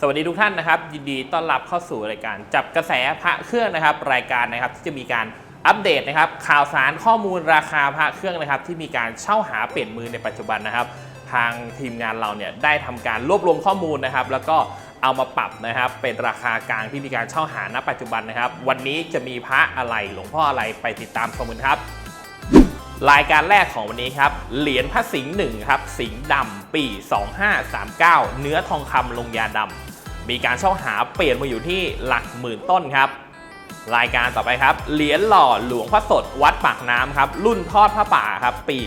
สวัสดีทุกท่านนะครับ ยินดีต้อนรับเข้าสู่รายการ จับกระแสพระเครื่องนะครับ รายการนะครับที่จะมีการอัปเดตนะครับ ข่าวสารข้อมูลราคาพระเครื่องนะครับ ที่มีการเช่าหาเปลี่ยนมือในปัจจุบันนะครับ ทางทีมงานเราเนี่ยได้ทำการรวบรวมข้อมูลนะครับ แล้วก็เอามาปรับนะครับ เป็นราคากลางที่มีการเช่าหาณปัจจุบันนะครับ วันนี้จะมีพระอะไรหลวงพ่ออะไรไปติดตามชมกันครับรายการแรกของวันนี้ครับ เหรียญพระสิงห์หนึ่งครับ สิงห์ดำปี 2539 เนื้อทองคำลงยาดำ มีการเช่าหาเปลี่ยนมาอยู่ที่หลักหมื่นต้นครับ รายการต่อไปครับ เหรียญหล่อหลวงพระสดวัดปากน้ำครับ รุ่นทอดพระป่าครับ ปี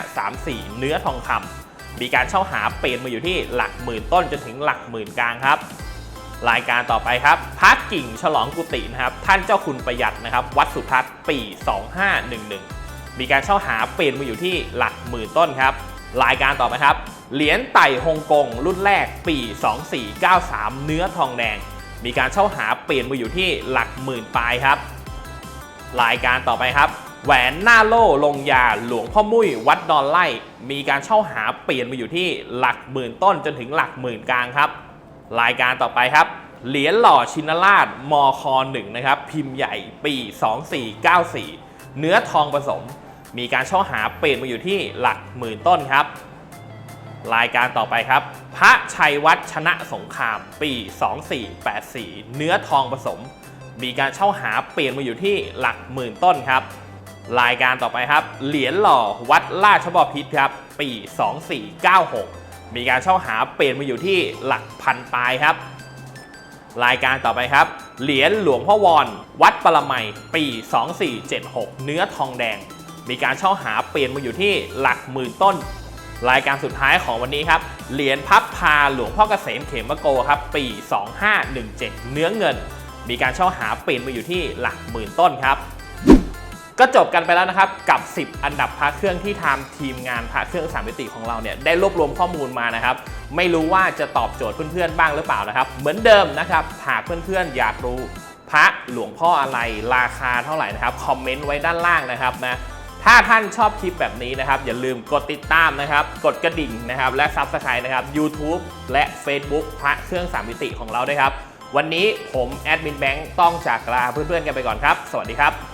2534 เนื้อทองคำมีการเช่าหาเปลี่ยนมาอยู่ที่หลักหมื่นต้นจนถึงหลักหมื่นกลางครับ รายการต่อไปครับพักกิ่งฉลองกุฏินะครับ ท่านเจ้าคุณประหยัดนะครับ วัดสุทัศน์ปี 2511 มีการเช่าหาเปลี่ยนมาอยู่ที่หลักหมื่นต้นครับ รายการต่อไปครับ เหรียญไต่ฮ่องกงรุ่นแรกปี 2493 เนื้อทองแดง มีการเช่าหาเปลี่ยนมาอยู่ที่หลักหมื่นปลายครับ รายการต่อไปครับ แหวนหน้าโล่ลงยาหลวงพ่อมุ้ยวัดดอนไล่ มีการเช่าหาเปลี่ยนมาอยู่ที่หลักหมื่นต้นจนถึงหลักหมื่นกลางครับ รายการต่อไปครับเหรียญหล่อชินราชมคหนึ่งนะครับ พิมพ์ใหญ่ปี 2494 เนื้อทองผสม มีการเช่าหาเปลี่ยนมาอยู่ที่หลักหมื่นต้นครับ รายการต่อไปครับ พระชัยวัฒชนะสงคราม ปี 2484 เนื้อทองผสม มีการเช่าหาเปลี่ยนมาอยู่ที่หลักหมื่นต้นครับ รายการต่อไปครับ เหรียญหล่อวัดราชบพิตรครับ ปี 2496 มีการเช่าหาเปลี่ยนมาอยู่ที่หลักพันปลายครับ รายการต่อไปครับ เหรียญหลวงพ่อวอนวัดปรมัยปี 2476 เนื้อทองแดง มีการเช่าหาเปลี่ยนมาอยู่ที่หลักหมื่นต้น รายการสุดท้ายของวันนี้ครับ เหรียญพับพาหลวงพ่อเกษมเขมโกครับ ปี 2517 เนื้อเงิน มีการเช่าหาปลี่นมาอยู่ที่หลักหมื่นต้นครับ ก็จบกันไปแล้วนะครับกับ 10 อันดับพระเครื่องที่ทางทีมงานพระเครื่องสามมิติของเราเนี่ยได้รวบรวมข้อมูลมานะครับ ไม่รู้ว่าจะตอบโจทย์เพื่อนๆบ้างหรือเปล่านะครับ เหมือนเดิมนะครับหากเพื่อนๆอยากรู้พระหลวงพ่ออะไรราคาเท่าไหร่นะครับคอมเมนต์ไว้ด้านล่างนะครับนะ ถ้าท่านชอบคลิปแบบนี้นะครับ อย่าลืมกดติดตามนะครับ กดกระดิ่งนะครับ และ Subscribe นะครับ YouTube และ Facebook พระเครื่องสามมิติของเราด้วยครับ วันนี้ผมแอดมินแบงค์ต้องจากลาเพื่อนๆกันไปก่อนครับ สวัสดีครับ